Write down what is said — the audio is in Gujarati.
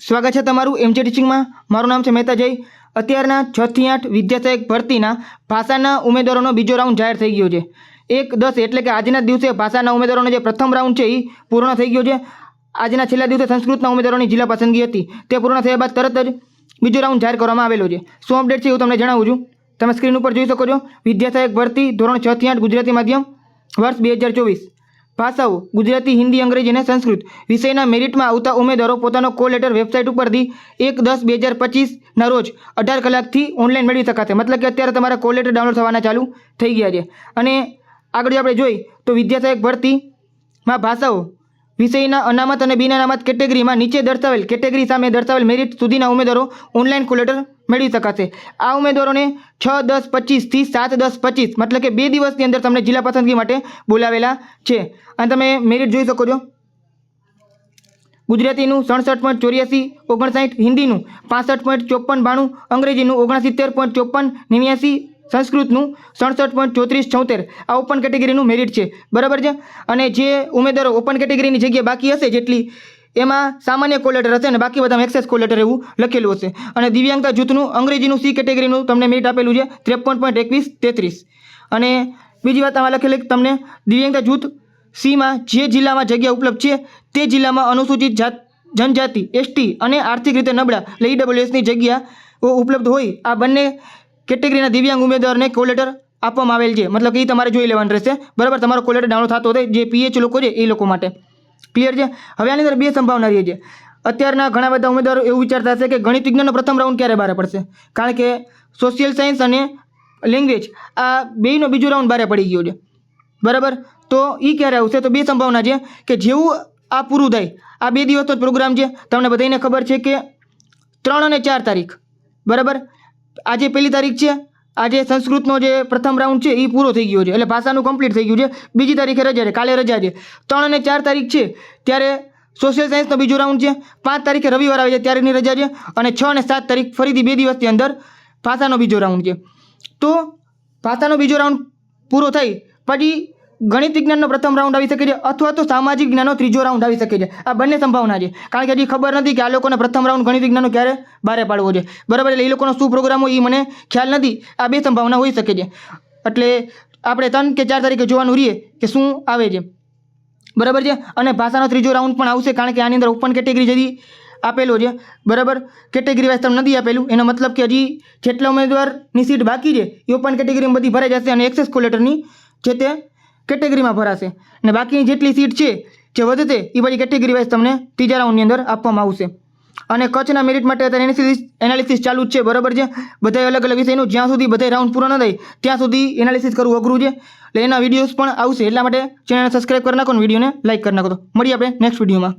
સ્વાગત છે તમારું એમજે ટીચિંગમાં મારું નામ છે મહેતા જય. અત્યારના છ થી આઠ વિદ્યાસહાયક ભરતીના ભાષાના ઉમેદવારોનો બીજો રાઉન્ડ જાહેર થઈ ગયો છે. એક દસ એટલે કે આજના દિવસે ભાષાના ઉમેદવારોનો જે પ્રથમ રાઉન્ડ છે એ પૂર્ણ થઈ ગયો છે. આજના છેલ્લા દિવસે સંસ્કૃતના ઉમેદવારોની જિલ્લા પસંદગી હતી. તે પૂર્ણ થયા બાદ તરત જ બીજો રાઉન્ડ જાહેર કરવામાં આવેલો છે. શું અપડેટ છે એવું તમને જણાવું છું. તમે સ્ક્રીન ઉપર જોઈ શકો છો. વિદ્યાસહાયક ભરતી ધોરણ છ થી આઠ ગુજરાતી માધ્યમ, વર્ષ બે હજાર ચોવીસ. ભાષાઓ, ગુજરાતી, હિન્દી, અંગ્રેજી અને સંસ્કૃત વિષયના મેરિટમાં આવતા ઉમેદવારો પોતાનો કોલ લેટર વેબસાઇટ ઉપરથી એક દસ બે હજાર પચીસના રોજ અઢાર કલાકથી ઓનલાઈન મેળવી શકાશે. મતલબ કે અત્યારે તમારા કોલ લેટર ડાઉનલોડ થવાના ચાલુ થઈ ગયા છે. અને આગળ આપણે જોઈ તો વિદ્યાસહાયક ભરતીમાં ભાષાઓ વિષયના અનામત અને બિન અનામત કેટેગરીમાં નીચે દર્શાવેલ કેટેગરી સામે દર્શાવેલ મેરિટ સુધીના ઉમેદવારો ઓનલાઈન કોલ મેળવી શકાશે. આ ઉમેદવારોને છ, દસ પચીસથી સાત, દસ, પચીસ મતલબ કે બે દિવસની અંદર તમને જિલ્લા પસંદગી માટે બોલાવેલા છે. અને તમે મેરિટ જોઈ શકો છો. ગુજરાતીનું સડસઠ પોઈન્ટ ચોર્યાસી, ઓગણસાઠ હિન્દીનું પાસઠ પોઈન્ટ ચોપન બાણું, અંગ્રેજીનું ઓગણસિત્તેર પોઈન્ટ ચોપન, નેવ્યાસી સંસ્કૃતનું સડસઠ પોઈન્ટ ચોત્રીસ છોતેર. આ ઓપન કેટેગરીનું મેરિટ છે. બરાબર છે? અને જે ઉમેદવારો ઓપન કેટેગરીની જગ્યા બાકી હશે જેટલી, એમાં સામાન્ય કોલેટર હશે અને બાકી બધામાં એક્સેસ કોલેટર એવું લખેલું હશે. અને દિવ્યાંગતા જૂથનું અંગ્રેજીનું સી કેટેગરીનું તમને મેરિટ આપેલું છે, ત્રેપન પોઈન્ટ એકવીસ તેત્રીસ. અને બીજી વાત આમાં લખેલી તમને દિવ્યાંગતા જૂથ સીમાં જે જિલ્લામાં જગ્યા ઉપલબ્ધ છે, તે જિલ્લામાં અનુસૂચિત જાત, જનજાતિ, એસટી અને આર્થિક રીતે નબળા, એટલે ઈડબ્લ્યુએસની જગ્યાઓ ઉપલબ્ધ હોય, આ બંને કેટેગરીના દિવ્યાંગ ઉમેદવારને કોલેટર આપવામાં આવેલ છે. મતલબ કે એ તમારે જોઈ લેવાનું રહેશે. બરાબર? તમારો કોલેટર ડાઉનલોડ થતો હોય, જે પીએચ લોકો છે, એ લોકો માટે. ક્લિયર છે? હવે આની અંદર બે સંભાવના રહી છે. અત્યારના ઘણા બધા ઉમેદવારો એવું વિચારતા હશે કે ગણિત વિજ્ઞાનનો પ્રથમ રાઉન્ડ ક્યારે બહાર પડશે? કારણ કે સોશિયલ સાયન્સ અને લેંગ્વેજ આ બેયનો બીજો રાઉન્ડ બહાર પડી ગયો છે. બરાબર? તો એ ક્યારે આવશે? તો બે સંભાવના છે કે જેવું આ પૂરું થાય, આ બે દિવસનો જ પ્રોગ્રામ છે. તમને બધાને ખબર છે કે ત્રણ અને ચાર તારીખ. બરાબર? આજે પહેલી તારીખ છે. આજે સંસ્કૃતનો જે પ્રથમ રાઉન્ડ છે, એ પૂરો થઈ ગયો છે. એટલે ભાષાનું કમ્પ્લીટ થઈ ગયું છે. બીજી તારીખે રજા છે, કાલે રજા છે. ત્રણ અને ચાર તારીખ છે, ત્યારે સોશિયલ સાયન્સનો બીજો રાઉન્ડ છે. પાંચ તારીખે રવિવાર આવે છે, ત્યારેની રજા છે. અને છ અને સાત તારીખ ફરીથી બે દિવસની અંદર ભાષાનો બીજો રાઉન્ડ છે. તો ભાષાનો બીજો રાઉન્ડ પૂરો થઈ. પછી ગણિત વિજ્ઞાનનો પ્રથમ રાઉન્ડ આવી શકે છે અથવા તો સામાજિક જ્ઞાનનો ત્રીજો રાઉન્ડ આવી શકે છે. આ બંને સંભાવના છે. કારણ કે હજી ખબર નથી કે આ લોકોને પ્રથમ રાઉન્ડ ગણિત વિજ્ઞાનનો ક્યારે બહાર પાડવો છે. બરાબર એટલે એ લોકોનો શું પ્રોગ્રામ હોય એ મને ખ્યાલ નથી. આ બે સંભાવના હોઈ શકે છે. એટલે આપણે ત્રણ કે ચાર તારીખે જોવાનું રહીએ કે શું આવે છે. બરાબર છે? અને ભાષાનો ત્રીજો રાઉન્ડ પણ આવશે કારણ કે આની અંદર ઓપન કેટેગરી જદી આપેલો છે. બરાબર? કેટેગરી વાઇઝ તમને નથી આપેલું. એનો મતલબ કે હજી જેટલા ઉમેદવારની સીટ બાકી છે, એ ઓપન કેટેગરીમાં બધી ભરાઈ જશે અને એક્સેસ કોલેટરની જે તે કેટેગરીમાં ભરાશે. અને બાકીની જેટલી સીટ છે, જે વધશે એ બધી કેટેગરી વાઇઝ તમને ત્રીજા રાઉન્ડની અંદર આપવામાં આવશે. અને કચ્છના મેરિટ માટે અત્યારે એનાલિસિસ એનાલિસિસ ચાલુ જ છે, બરાબર છે? બધા અલગ અલગ વિષયનું જ્યાં સુધી બધા રાઉન્ડ પૂરો ન થાય, ત્યાં સુધી એનાલિસિસ કરવું અઘરું છે. એટલે એના વિડીયોઝ પણ આવશે, એટલા માટે ચેનલને સબસ્ક્રાઈબ કરી નાખો વિડીયોને લાઇક કરી નાખો. તો મળીએ આપણે નેક્સ્ટ વિડીયોમાં